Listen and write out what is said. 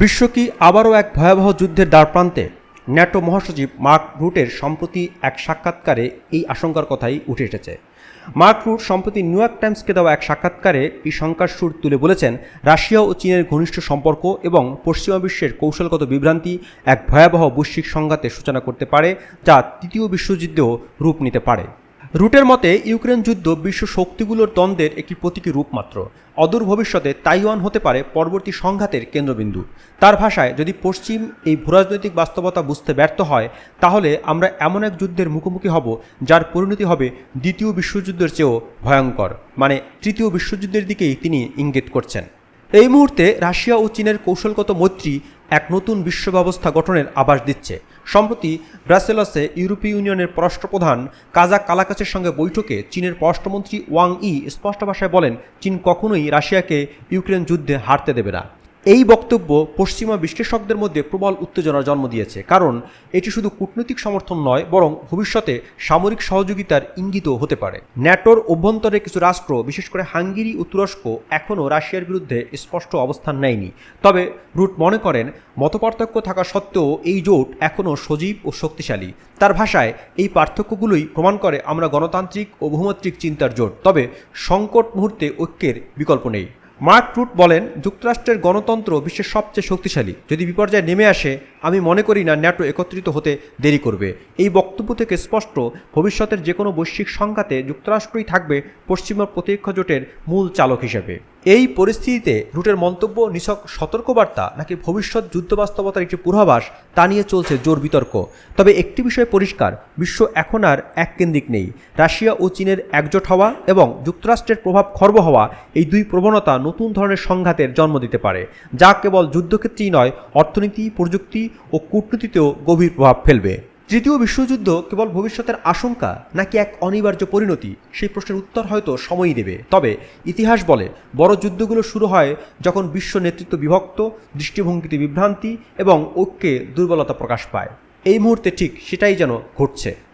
বিশ্ব কি আবারও এক ভয়াবহ যুদ্ধের দ্বারপ্রান্তে ন্যাটো মহাসচিব মার্ক রুটের সম্প্রতি এক সাক্ষাৎকারে এই আশঙ্কার কথাই উঠে এসেছে। মার্ক রুট সম্প্রতি নিউ ইয়র্ক টাইমসকে দেওয়া এক সাক্ষাৎকারে এই শঙ্কার সুর তুলে বলেছেন, রাশিয়া ও চীনের ঘনিষ্ঠ সম্পর্ক এবং পশ্চিমা বিশ্বের কৌশলগত বিভ্রান্তি এক ভয়াবহ বৈশ্বিক সংঘাতের সূচনা করতে পারে, যা তৃতীয় বিশ্বযুদ্ধেও রূপ নিতে পারে। রুটের মতে, ইউক্রেন যুদ্ধ বিশ্ব শক্তিগুলোর দ্বন্দ্বের একটি প্রতীকী রূপ মাত্র। অদূর ভবিষ্যতে তাইওয়ান হতে পারে পরবর্তী সংঘাতের কেন্দ্রবিন্দু। তার ভাষায়, যদি পশ্চিম এই ভূরাজনৈতিক বাস্তবতা বুঝতে ব্যর্থ হয়, তাহলে আমরা এমন এক যুদ্ধের মুখোমুখি হব, যার পরিণতি হবে দ্বিতীয় বিশ্বযুদ্ধের চেয়েও ভয়ঙ্কর মানে তৃতীয় বিশ্বযুদ্ধের দিকেই তিনি ইঙ্গিত করছেন। এই মুহূর্তে রাশিয়া ও চীনের কৌশলগত মৈত্রী এক নতুন বিশ্ব ব্যবস্থা গঠনের আভাস দিচ্ছে। সম্প্রতি ব্রাসেলসে ইউরোপীয় ইউনিয়নের পররাষ্ট্রপ্রধান কাজা কালাকাসের সঙ্গে বৈঠকে চীনের পররাষ্ট্রমন্ত্রী ওয়াং ই স্পষ্ট ভাষায় বলেন, চীন কখনোই রাশিয়াকে ইউক্রেন যুদ্ধে হারতে দেবে না। এই বক্তব্য পশ্চিমা বিশ্লেষকদের মধ্যে প্রবল উত্তেজনার জন্ম দিয়েছে, কারণ এটি শুধু কূটনৈতিক সমর্থন নয়, বরং ভবিষ্যতে সামরিক সহযোগিতার ইঙ্গিতও হতে পারে। ন্যাটোর অভ্যন্তরে কিছু রাষ্ট্র, বিশেষ করে হাঙ্গেরি ও তুরস্ক এখনও রাশিয়ার বিরুদ্ধে স্পষ্ট অবস্থান নেয়নি। তবে রুট মনে করেন, মতপার্থক্য থাকা সত্ত্বেও এই জোট এখনও সজীব ও শক্তিশালী। তার ভাষায়, এই পার্থক্যগুলোই প্রমাণ করে আমরা গণতান্ত্রিক ও বহুমাত্রিক চিন্তার জোট। তবে সংকট মুহূর্তে ঐক্যের বিকল্প নেই। মার্ক ট্রুট বলেন, যুক্তরাষ্ট্রের গণতন্ত্র বিশ্বের সবচেয়ে শক্তিশালী। যদি বিপর্যয় নেমে আসে, আমি মনে করি না ন্যাটো একত্রিত হতে দেরি করবে। এই বক্তব্য থেকে স্পষ্ট, ভবিষ্যতের যে কোনো বৈশ্বিক সংঘাতে যুক্তরাষ্ট্রই থাকবে পশ্চিমা প্রতিরক্ষা জোটের মূল চালক হিসেবে। এই পরিস্থিতিতে রুটের মন্তব্য, নিছক সতর্কবার্তা নাকি ভবিষ্যৎ যুদ্ধ বাস্তবতার একটি পূর্বাভাস, তা নিয়ে চলছে জোর বিতর্ক। তবে একটি বিষয় পরিষ্কার, বিশ্ব এখন আর এককেন্দ্রিক নেই। রাশিয়া ও চীনের একজোট হওয়া এবং যুক্তরাষ্ট্রের প্রভাব খর্ব হওয়া এই দুই প্রবণতা নতুন ধরনের সংঘাতের জন্ম দিতে পারে, যা কেবল যুদ্ধক্ষেত্রেই নয়, অর্থনীতি, প্রযুক্তি ও কূটনীতিতেও গভীর প্রভাব ফেলবে। তৃতীয় বিশ্বযুদ্ধ কেবল ভবিষ্যতের আশঙ্কা নাকি এক অনিবার্য পরিণতি? সেই প্রশ্নের উত্তর হয়তো সময়ই দেবে। তবে ইতিহাস বলে, বড় যুদ্ধগুলো শুরু হয় যখন বিশ্ব নেতৃত্ব বিভক্ত, দৃষ্টিভঙ্গিতে বিভ্রান্তি এবং ঐক্যে দুর্বলতা প্রকাশ পায়। এই মুহূর্তে ঠিক সেটাই যেন ঘটছে।